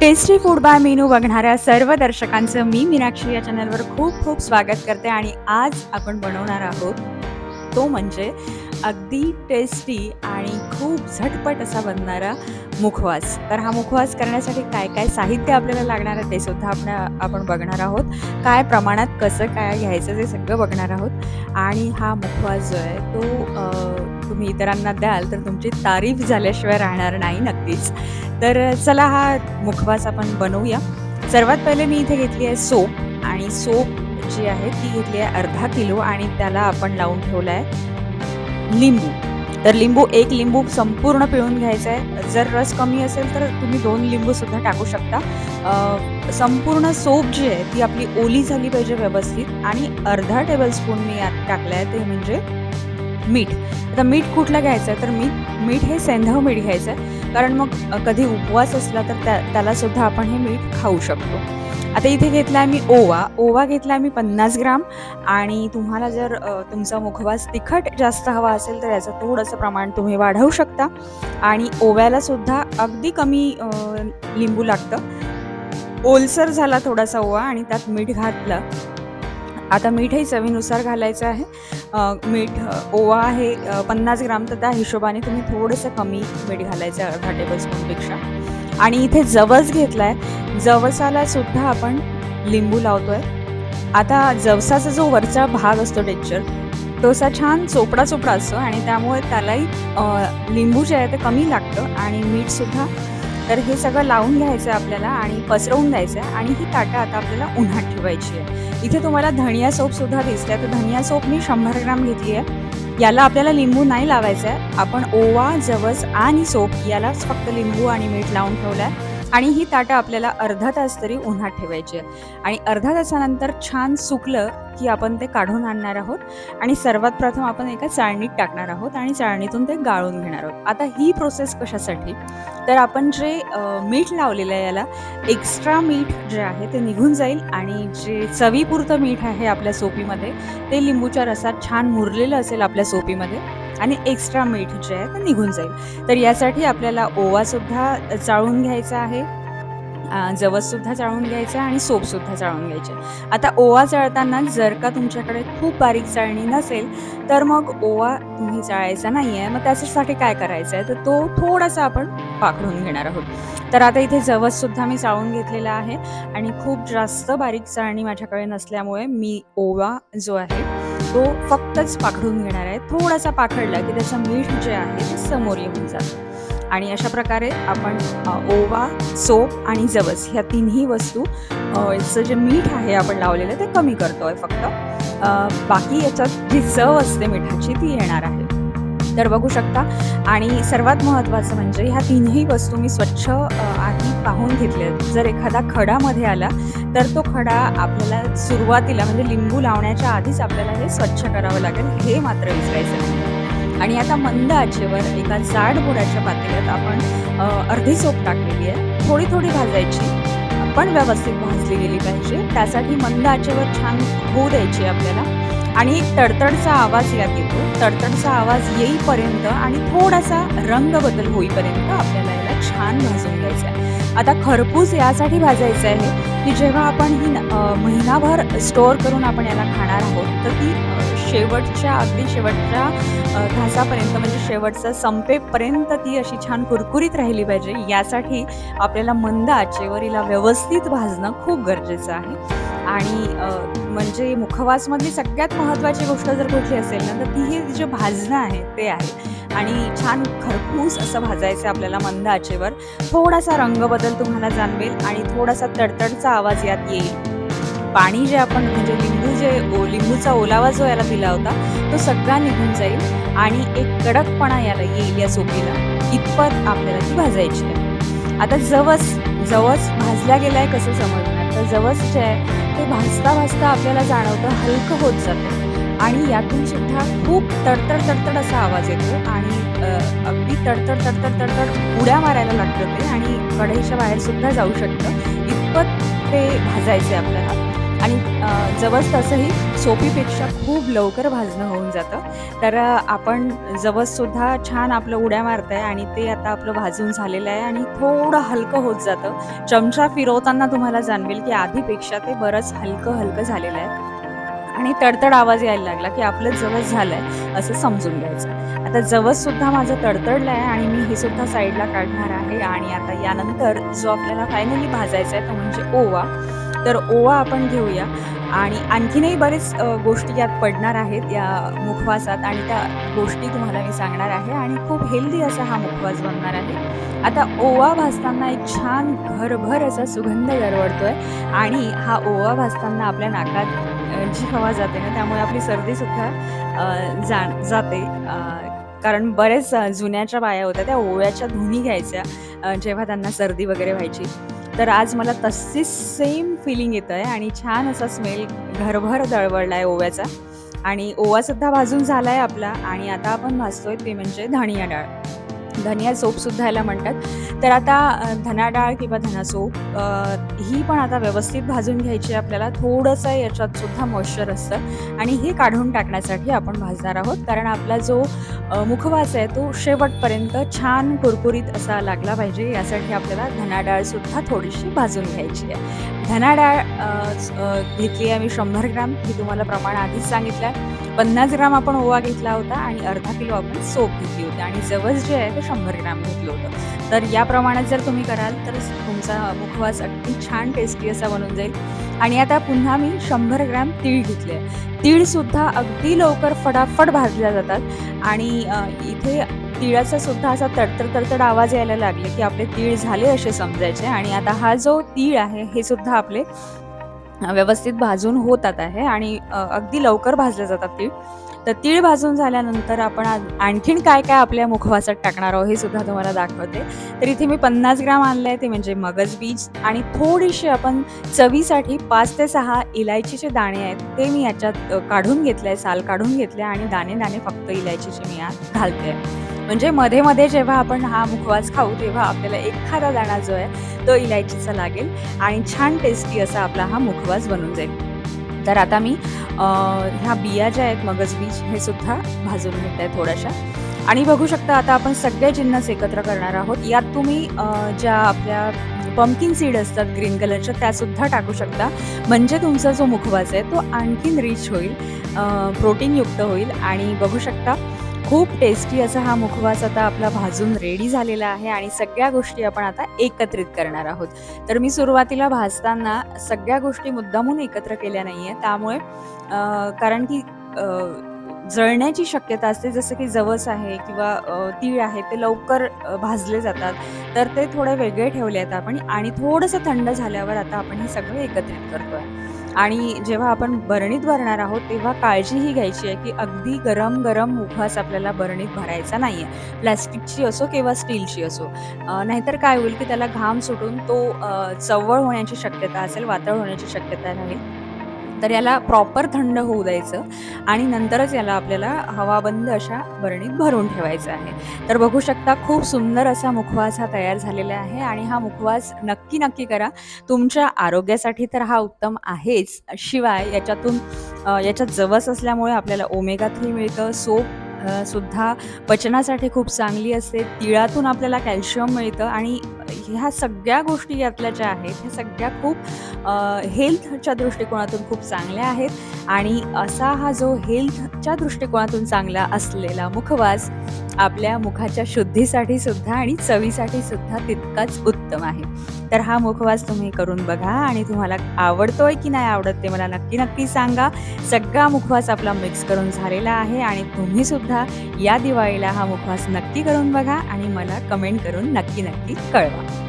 Tasty food by menu बघणाऱ्या सर्व दर्शकांचं मी मीनाक्षी या चॅनलवर खूप खूप स्वागत करते आणि आज आपण बनवणार आहोत तो म्हणजे अगदी टेस्टी आणि खूप झटपट असा बनणारा मुखवास. तर हा मुखवास करण्यासाठी काय काय साहित्य आपल्याला लागणार आहे ते सुद्धा आपण आपण बघणार आहोत. काय प्रमाणात कसं काय घ्यायचं ते सगळं बघणार आहोत. आणि हा मुखवास जो आहे तो तुम्ही इतरांना द्याल तर तुमची तारीफ झाल्याशिवाय राहणार नाही नक्कीच. तर चला हा मुखवास आपण बनवूया. सर्वात पहिले मी इथे घेतली आहे सोप आणि सोप जी आहे ती घेतली आहे अर्धा किलो आणि त्याला आपण लावून ठेवला आहे. लिंबू. तर लिंबू एक लिंबू संपूर्ण पिळून घ्यायचा आहे. जर रस कमी असेल तर तुम्ही दोन लिंबू सुद्धा टाकू शकता. संपूर्ण सोप जी आहे ती आपली ओली झाली पाहिजे व्यवस्थित आणि अर्धा टेबलस्पून मी यात टाकलं आहे ते म्हणजे मीठ. आता मीठ कुठलं घ्यायचं आहे? तर मीठ मीठ हे सेंधव मीठ घ्यायचं आहे. कारण मग कधी उपवास असला तर त्या त्याला सुद्धा आपण हे मीठ खाऊ शकतो. आता इथे घेतला आहे मी ओवा. ओवा घेतला आहे मी पन्नास ग्राम. आणि तुम्हाला जर तुमचा मुखवास तिखट जास्त हवा असेल तर याचं थोडंसं प्रमाण तुम्ही वाढवू शकता. आणि ओव्याला सुद्धा अगदी कमी लिंबू लागतं. ओलसर झाला थोडासा ओवा आणि त्यात मीठ घातलं. आता मीठही चवीनुसार घालायचं आहे. मीठ ओवा आहे पन्नास ग्राम तर त्या हिशोबाने तुम्ही थोडंसं कमी मीठ घालायचं अर्धा टेबल स्पूनपेक्षा आणि इथे जवस घेतला आहे जवसाला सुद्धा आपण लिंबू लावतो आहे आता जवसाचा जो वरचा भाग असतो टेक्चर तो असा छान चोपडा चोपडा असतो आणि त्यामुळे त्यालाही लिंबू जे आहे ते कमी लागतं आणि मीठसुद्धा तर हे सगळं लावून घ्यायचं आहे आपल्याला आणि पसरवून द्यायचं आहे आणि ही ताटं आता आपल्याला उन्हात ठेवायची आहे. इथे तुम्हाला धनिया सोपसुद्धा दिसते तर धनिया सोप मी शंभर ग्राम घेतली आहे. याला आपल्याला लिंबू नाही लावायचं आहे. आपण ओवा जवस आणि सोप यालाच फक्त लिंबू आणि मीठ लावून ठेवलं आहे आणि ही ताटं आपल्याला अर्धा तास तरी उन्हात ठेवायची आहे आणि अर्धा तासानंतर छान सुकलं की आपण ते काढून आणणार आहोत. आणि सर्वात प्रथम आपण एका चाळणीत टाकणार आहोत आणि चाळणीतून ते गाळून घेणार आहोत. आता ही प्रोसेस कशासाठी? तर आपण जे मीठ लावलेलं आहे याला एक्स्ट्रा मीठ जे आहे ते निघून जाईल आणि जे चवीपुरतं मीठ आहे आपल्या सोपीमध्ये ते लिंबूच्या रसात छान मुरलेलं असेल आपल्या सोपीमध्ये आणि एक्स्ट्रा मीठ जे आहे ते निघून जाईल. तर यासाठी आपल्याला ओवासुद्धा चाळून घ्यायचा आहे. जवससुद्धा चाळून घ्यायचं आहे आणि सोपसुद्धा चाळून घ्यायचे. आता ओवा चाळताना जर का तुमच्याकडे खूप बारीक चाळणी नसेल तर मग ओवा तुम्ही चाळायचा नाही आहे मग त्याच्यासाठी काय करायचं आहे तर तो थोडासा आपण पाकडून घेणार आहोत. तर आता इथे जवससुद्धा मी चाळून घेतलेला आहे. आणि खूप जास्त बारीक चाळणी माझ्याकडे नसल्यामुळे मी ओवा जो आहे तो फक्तच पाखडून घेणार आहे. थोडासा पाखडला की त्याचं मीठ जे आहे ते समोर येऊन जातं. आणि अशा प्रकारे आपण ओवा सोप आणि जवस ह्या तिन्ही वस्तू याचं जे मीठ आहे आपण लावलेलं ते कमी करतो आहे फक्त बाकी याच्यात जी चव असते मिठाची ती येणार आहे. तर बघू शकता. आणि सर्वात महत्त्वाचं म्हणजे ह्या तिन्ही वस्तू मी स्वच्छ आधी पाहून घेतल्या. आहेत. जर एखादा खडामध्ये आला तर तो खडा आपल्याला सुरुवातीला म्हणजे लिंबू लावण्याच्या आधीच आपल्याला हे स्वच्छ करावं लागेल हे मात्र विसरायचं नाही. आणि आता मंद आचेवर एका जाड बोराच्या पातेल्यात आपण अर्धी सोप टाकलेली आहे. थोडी थोडी भाजायची पण व्यवस्थित भाजली गेली पाहिजे. त्यासाठी मंद आचेवर छान होऊ द्यायची आहे आपल्याला. आणि तडतडचा आवाज यात येतो. तडतडचा आवाज येईपर्यंत आणि थोडासा रंग बदल होईपर्यंत आपल्याला याला छान भाजून घ्यायचं आहे आता खरपूस यासाठी भाजायचं आहे की जेव्हा आपण ही महिनाभर स्टोअर करून आपण याला खाणार आहोत तर ती शेवटच्या अगदी शेवटच्या घासापर्यंत म्हणजे शेवटचं संपेपर्यंत ती अशी छान कुरकुरीत राहिली पाहिजे. यासाठी आपल्याला मंद आचेवर हिला व्यवस्थित भाजणं खूप गरजेचं आहे. आणि म्हणजे मुखवासमधली सगळ्यात महत्त्वाची गोष्ट जर कुठली असेल ना तर ती हे जे भाजणं आहे ते आहे. आणि छान खरपूस असं भाजायचं आहे आपल्याला मंद आचेवर. थोडासा रंग बदल तुम्हाला जाणवेल आणि थोडासा तडतडचा आवाज यात येईल. पाणी जे आपण म्हणजे लिंबू ओलावा जो याला दिला होता तो सगळा निघून जाईल आणि एक कडकपणा याला येईल या सोपीला इतपत आपल्याला ती भाजायची आहे. आता जवस जवस भाजल्या गेलाय कसं समजणार? तर जवस जे आहे ते भाजता भाजता आपल्याला जाणवतं हलकं होत जातं. आणि यातून सुद्धा खूप तडतड तडतड असा आवाज येतो आणि अगदी तडतड तडतड तडतड उड्या मारायला लागतं ते आणि कढईच्या बाहेर सुद्धा जाऊ शकतं. इतपत ते भाजायचं आहे आपल्याला. जवस तसंही सोपीपेक्षा खूप लवकर भाजणं होऊन जातं. तर आपण जवससुद्धा छान आपलं उड्या मारत आहे आणि ते आता आपलं भाजून झालेलं आहे आणि थोडं हलकं होत जातं. चमचा फिरवताना तुम्हाला जाणवेल की आधीपेक्षा ते बरंच हलकं हलकं झालेलं आहे. आणि तडतड आवाज यायला लागला की आपलं जवस झालं आहे असं समजून घ्यायचं. आता जवससुद्धा माझं तडतडलं आहे आणि मी हे सुद्धा साईडला काढणार आहे आणि आता यानंतर जो आपल्याला फायनली भाजायचा आहे तो म्हणजे ओवा. तर ओवा आपण घेऊया. आणि आणखीनही बरेच गोष्टी यात पडणार आहेत या मुखवासात आणि त्या गोष्टी तुम्हाला मी सांगणार आहे आणि खूप हेल्दी असा हा मुखवास बनणार आहे. आता ओवा भाजताना एक छान घरभर असा सुगंध दरवळतोय आणि हा ओवा भाजताना आपल्या नाकात जी हवा जाते ना त्यामुळे आपली सर्दीसुद्धा जा जाते. कारण बरेच जुन्याच्या बाया होत्या त्या ओव्याच्या धुनी घ्यायच्या जेव्हा त्यांना सर्दी वगैरे व्हायची. तर आज मला तशीच सेम फिलिंग येत आहे आणि छान असा स्मेल घरभर दळवळला आहे ओव्याचा. आणि ओवासुद्धा भाजून झाला आहे आपला आणि आता आपण भाजतोय ते म्हणजे धनिया डाळ. धनिया सोपसुद्धा याला म्हणतात. तर आता धनाडाळ धना डाळ किंवा धनासोप ही पण आता व्यवस्थित भाजून घ्यायची आहे आपल्याला. थोडंसं याच्यात सुद्धा मॉइश्चर असतं. आणि हे काढून टाकण्यासाठी आपण भाजणार आहोत. कारण आपला जो मुखवास आहे तो शेवटपर्यंत छान कुरकुरीत असा लागला पाहिजे. यासाठी आपल्याला धना डाळसुद्धा थोडीशी भाजून घ्यायची आहे. धना डाळ घेतली आहे मी शंभर ग्रॅम. ही तुम्हाला प्रमाण आधीच सांगितलं आहे. पन्नास ग्राम आपण ओवा घेतला होता आणि अर्धा किलो आपण सोप घेतली होती. आणि जवस जे आहे ते शंभर ग्राम घेतलं होतं. तर या प्रमाणात जर तुम्ही कराल तर तुमचा मुखवास अगदी छान टेस्टी असा बनून जाईल. आणि आता पुन्हा मी शंभर ग्रॅम तीळ घेतले तीळसुद्धा अगदी लवकर फटाफट भाजल्या जातात. आणि इथे तिळाचा सुद्धा असा तडतड तडतड आवाज यायला लागले की आपले तीळ झाले असे समजायचे. आणि आता हा जो तीळ आहे हे सुद्धा आपले व्यवस्थित भाजून होतात आहे आणि अगदी लवकर भाजले जातात तीळ तर तीळ भाजून झाल्यानंतर आपण आणखीन काय काय आपल्या मुखवासात टाकणार आहोत हे सुद्धा तुम्हाला दाखवते. तर इथे मी पन्नास ग्राम आणलं आहे ते म्हणजे मगज बीज आणि थोडीशी आपण चवीसाठी पाच ते सहा इलायचीचे दाणे आहेत ते मी याच्यात काढून घेतले आहे साल काढून घेतले आणि दाणे दाणे फक्त इलायचीचे मी यात घालते. म्हणजे मध्ये मध्ये जेव्हा आपण हा मुखवास खाऊ तेव्हा आपल्याला एखादा दाणा जो आहे तो इलायचीचा लागेल आणि छान टेस्टी असा आपला हा मुखवास बनून जाईल. तर आता मी ह्या बिया ज्या आहेत मगजबीज हे सुद्धा भाजून घेत आहे थोड्याशा. आणि बघू शकता आता आपण सगळे जिन्नस एकत्र करणार आहोत. यात तुम्ही ज्या आपल्या पम्पकिन सीड असतात ग्रीन कलरच्या त्यासुद्धा टाकू शकता. म्हणजे तुमचा जो मुखवास आहे तो आणखीन रिच होईल प्रोटीनयुक्त होईल. आणि बघू शकता खूप टेस्टी असा हा मुखवास आता आपला भाजून रेडी झालेला आहे आणि सगळ्या गोष्टी आपण आता एकत्रित करणार आहोत. तर मी सुरुवातीला भाजताना सगळ्या गोष्टी मुद्दामून एकत्र केल्या नाही आहे त्यामुळे कारण की जळण्याची शक्यता असते. जसं की जवस आहे किंवा तीळ आहे ते लवकर भाजले जातात. तर ते थोडे वेगळे ठेवले आहेत आपण आणि थोडंसं थंड झाल्यावर आता आपण हे सगळं एकत्रित करतोय. आणि जेव्हा आपण बरणीत भरणार आहोत तेव्हा काळजी ही घ्यायची आहे की अगदी गरम गरम मुखवास आपल्याला बरणीत भरायचा नाही आहे प्लॅस्टिकची असो किंवा स्टीलची असो. नाहीतर काय होईल की त्याला घाम सुटून तो चवळ होण्याची शक्यता असेल वातळ होण्याची शक्यता राहील. तर याला प्रॉपर थंड होऊ द्यायचं आणि नंतरच याला आपल्याला हवाबंद अशा बरणीत भरून ठेवायचं आहे. तर बघू शकता खूप सुंदर असा मुखवास हा तयार झालेला आहे आणि हा मुखवास नक्की नक्की करा. तुमच्या आरोग्यासाठी तर हा उत्तम आहेच. शिवाय याच्यातून याच्यात जवस असल्यामुळे आपल्याला ओमेगा थ्री मिळतं. सोप सुद्धा पचनासाठी खूप चांगली असते. तिळातून आपल्याला कॅल्शियम मिळतं आणि ह्या सगळ्या गोष्टी यातल्या ज्या आहेत ह्या सगळ्या खूप हेल्थच्या दृष्टिकोनातून खूप चांगल्या आहेत आणि असा हा जो हेल्थच्या दृष्टिकोनातून चांगला असलेला मुखवास आपल्या मुखाच्या शुद्धीसाठी सुद्धा आणि चवीसाठी सुद्धा तितकाच उत्तम आहे. तर हा मुखवास तुम्ही करून बघा आणि तुम्हाला आवडतोय की नाही आवडत ते मला नक्की नक्की सांगा. सगळा मुखवास आपला मिक्स करून झालेला आहे आणि तुम्ही सुद्धा या दिवाळीला हा मुखवास नक्की करून बघा आणि मला कमेंट करून नक्की नक्की कळवा.